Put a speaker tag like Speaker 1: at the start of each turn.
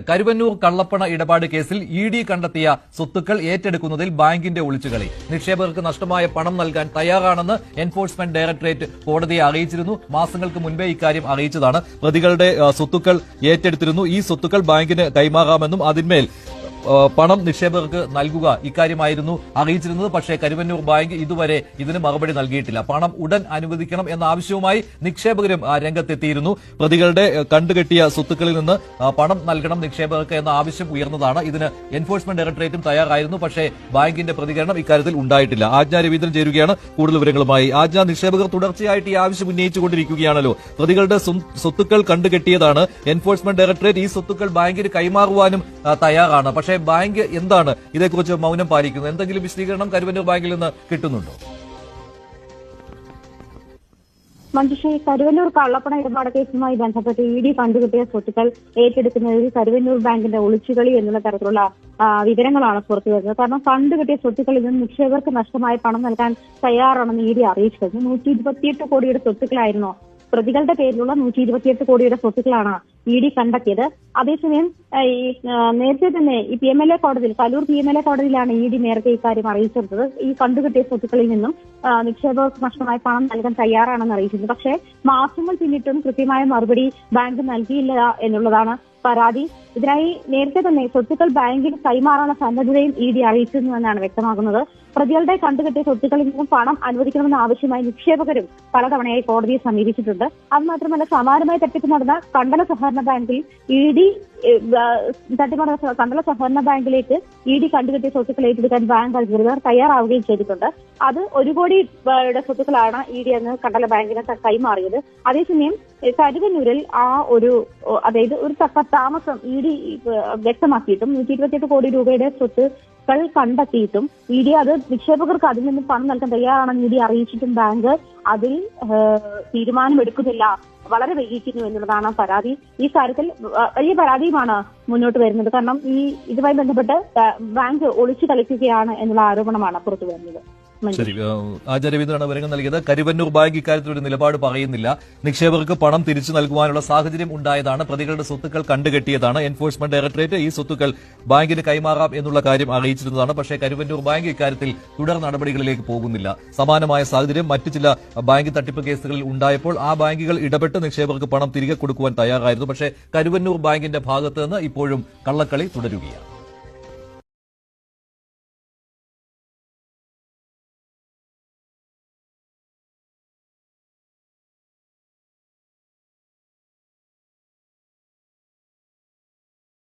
Speaker 1: കരുവന്നൂർ കള്ളപ്പണ ഇടപാട് കേസിൽ ഇ ഡി കണ്ടെത്തിയ സ്വത്തുക്കൾ ഏറ്റെടുക്കുന്നതിൽ ബാങ്കിന്റെ ഒളിച്ചുകളി. നിക്ഷേപകർക്ക് നഷ്ടമായ പണം നൽകാൻ തയ്യാറാണെന്ന് എൻഫോഴ്സ്മെന്റ് ഡയറക്ടറേറ്റ് കോടതിയെ അറിയിച്ചിരുന്നു. മാസങ്ങൾക്ക് മുൻപേ ഇക്കാര്യം അറിയിച്ചതാണ്. പ്രതികളുടെ സ്വത്തുക്കൾ ഏറ്റെടുത്തിരുന്നു. ഈ സ്വത്തുക്കൾ ബാങ്കിന് കൈമാറാമെന്നും അതിന്മേൽ പണം നിക്ഷേപകർക്ക് നൽകുക ഇക്കാര്യമായിരുന്നു അറിയിച്ചിരുന്നത്. പക്ഷേ കരുവന്നൂർ ബാങ്ക് ഇതുവരെ ഇതിന് മറുപടി നൽകിയിട്ടില്ല. പണം ഉടൻ അനുവദിക്കണം എന്ന ആവശ്യവുമായി നിക്ഷേപകരും രംഗത്തെത്തിയിരുന്നു. പ്രതികളുടെ കണ്ടുകെട്ടിയ സ്വത്തുക്കളിൽ നിന്ന് പണം നൽകണം നിക്ഷേപകർക്ക് എന്ന ആവശ്യം ഉയർന്നതാണ്. ഇതിന് എൻഫോഴ്സ്മെന്റ് ഡയറക്ടറേറ്റും തയ്യാറായിരുന്നു. പക്ഷേ ബാങ്കിന്റെ പ്രതികരണം ഇക്കാര്യത്തിൽ ഉണ്ടായിട്ടില്ല. ആജ്ഞ രവീന്ദ്രൻ ചേരുകയാണ് കൂടുതൽ വിവരങ്ങളുമായി. ആജ്ഞ നിക്ഷേപകർ തുടർച്ചയായിട്ട് ഈ ആവശ്യം ഉന്നയിച്ചുകൊണ്ടിരിക്കുകയാണല്ലോ. പ്രതികളുടെ സ്വത്തുക്കൾ കണ്ടുകെട്ടിയതാണ്. എൻഫോഴ്സ്മെന്റ് ഡയറക്ടറേറ്റ് ഈ സ്വത്തുക്കൾ ബാങ്കിന് കൈമാറുവാനും തയ്യാറാണ്. പക്ഷേ ബാങ്ക് എന്താണ് ഇതേക്കുറിച്ച് മൗനം പാലിക്കുന്നത്? എന്തെങ്കിലും വിശദീകരണം കരുവന്നൂർ ബാങ്കിൽ നിന്ന് കിട്ടുന്നുണ്ടോ?
Speaker 2: മഞ്ജുഷ കരുവന്നൂർ കള്ളപ്പണ ഇടപാട് കേസുമായി ബന്ധപ്പെട്ട് ഇ ഡി കണ്ടുകിട്ടിയ സ്വത്തുക്കൾ ഏറ്റെടുക്കുന്നതിൽ കരുവന്നൂർ ബാങ്കിന്റെ ഒളിച്ചുകളി എന്നുള്ള തരത്തിലുള്ള വിവരങ്ങളാണ് പുറത്തു വരുന്നത്. കാരണം കണ്ടുകിട്ടിയ സ്വത്തുക്കളിൽ നിന്ന് നിക്ഷേപകർക്ക് നഷ്ടമായ പണം നൽകാൻ തയ്യാറാണെന്ന് ഇ ഡി അറിയിച്ചു കഴിഞ്ഞു നൂറ്റി ഇരുപത്തിയെട്ട് കോടിയുടെ സ്വത്തുക്കളായിരുന്നു പ്രതികളുടെ പേരിലുള്ള നൂറ്റി ഇരുപത്തിയെട്ട് കോടിയുടെ സ്വത്തുക്കളാണ് ഇ ഡി കണ്ടെത്തിയത്. അതേസമയം ഈ നേരത്തെ തന്നെ ഈ പി എം എൽ എ കോടതിയിൽ Kaloor P M L A കോടതിയിലാണ് ഇ ഡി നേരത്തെ ഇക്കാര്യം അറിയിച്ചിരുന്നത്. ഈ കണ്ടുകിട്ടിയ സ്വത്തുക്കളിൽ നിന്നും നിക്ഷേപ നിക്ഷേപകർക്ക് നഷ്ടമായ പണം നൽകാൻ തയ്യാറാണെന്ന് അറിയിച്ചിരുന്നു. പക്ഷേ മാസങ്ങൾ പിന്നിട്ടും കൃത്യമായ മറുപടി ബാങ്ക് നൽകിയില്ല എന്നുള്ളതാണ് പരാതി. ഇതിനായി നേരത്തെ തന്നെ സ്വത്തുക്കൾ ബാങ്കിന് കൈമാറാനുള്ള സന്നദ്ധതയും ഇ ഡി അറിയിച്ചിരുന്നുവെന്നാണ് വ്യക്തമാകുന്നത് പ്രതികളുടെ കണ്ടുകെട്ടിയ സ്വത്തുക്കളിൽ നിന്നും പണം അനുവദിക്കണമെന്ന ആവശ്യമായി നിക്ഷേപകരും പലതവണയായി കോടതിയെ സമീപിച്ചിട്ടുണ്ട്. അത് മാത്രമല്ല സമാനമായ തട്ടിപ്പ് നടന്ന കണ്ടല സഹകരണ ബാങ്കിൽ ഇ ഡി തട്ടിപ്പ് നടന്ന കണ്ടല സഹകരണ ബാങ്കിലേക്ക് ഇ ഡി കണ്ടുകെട്ടിയ സ്വത്തുക്കൾ ഏറ്റെടുക്കാൻ ബാങ്ക് അധികൃതർ തയ്യാറാവുകയും ചെയ്തിട്ടുണ്ട്. അത് ഒരു കോടി സ്വത്തുക്കളാണ് ഇ ഡി അന്ന് കണ്ടല ബാങ്കിന് കൈമാറിയത്. അതേസമയം കരുവന്നൂരിൽ ആ ഒരു അതായത് ഒരു തക്ക താമസം ഇ ഡി വ്യക്തമാക്കിയിട്ടും നൂറ്റി ഇരുപത്തിയെട്ട് കോടി രൂപയുടെ സ്വത്തുക്കൾ കണ്ടെത്തിയിട്ടും ഇ ഡി അത് നിക്ഷേപകർക്ക് അതിൽ നിന്ന് പണം നൽകാൻ തയ്യാറാണെന്ന് ഇ ഡി അറിയിച്ചിട്ടും ബാങ്ക് അതിൽ തീരുമാനമെടുക്കുന്നില്ല. വളരെ വൈകിക്കുന്നു എന്നുള്ളതാണ് പരാതി. ഈ കാര്യത്തിൽ വലിയ പരാതിയുമാണ് മുന്നോട്ട് വരുന്നത്. കാരണം ഈ ഇതുമായി ബന്ധപ്പെട്ട് ബാങ്ക് ഒളിച്ചു കളിക്കുകയാണ് എന്നുള്ള ആരോപണമാണ് പുറത്തു വരുന്നത്.
Speaker 1: ശരി ആ, ആചാര്യ രവീന്ദ്രനാണ് വിവരങ്ങൾ നൽകിയത്. കരുവന്നൂർ ബാങ്ക് ഇക്കാര്യത്തിൽ ഒരു നിലപാട് പറയുന്നില്ല. നിക്ഷേപകർക്ക് പണം തിരിച്ചു നൽകുവാനുള്ള സാഹചര്യം ഉണ്ടായതാണ്. പ്രതികളുടെ സ്വത്തുക്കൾ കണ്ടുകെട്ടിയതാണ്. എൻഫോഴ്സ്മെന്റ് ഡയറക്ടറേറ്റ് ഈ സ്വത്തുക്കൾ ബാങ്കിന് കൈമാറാം എന്നുള്ള കാര്യം അറിയിച്ചിരുന്നതാണ്. പക്ഷേ കരുവന്നൂർ ബാങ്ക് ഇക്കാര്യത്തിൽ തുടർ നടപടികളിലേക്ക് പോകുന്നില്ല. സമാനമായ സാഹചര്യം മറ്റു ചില ബാങ്ക് തട്ടിപ്പ് കേസുകളിൽ ഉണ്ടായപ്പോൾ ആ ബാങ്കുകൾ ഇടപെട്ട് നിക്ഷേപകർക്ക് പണം തിരികെ കൊടുക്കുവാൻ തയ്യാറായിരുന്നു. പക്ഷേ കരുവന്നൂർ ബാങ്കിന്റെ ഭാഗത്ത് നിന്ന് ഇപ്പോഴും കള്ളക്കളി തുടരുകയാണ്.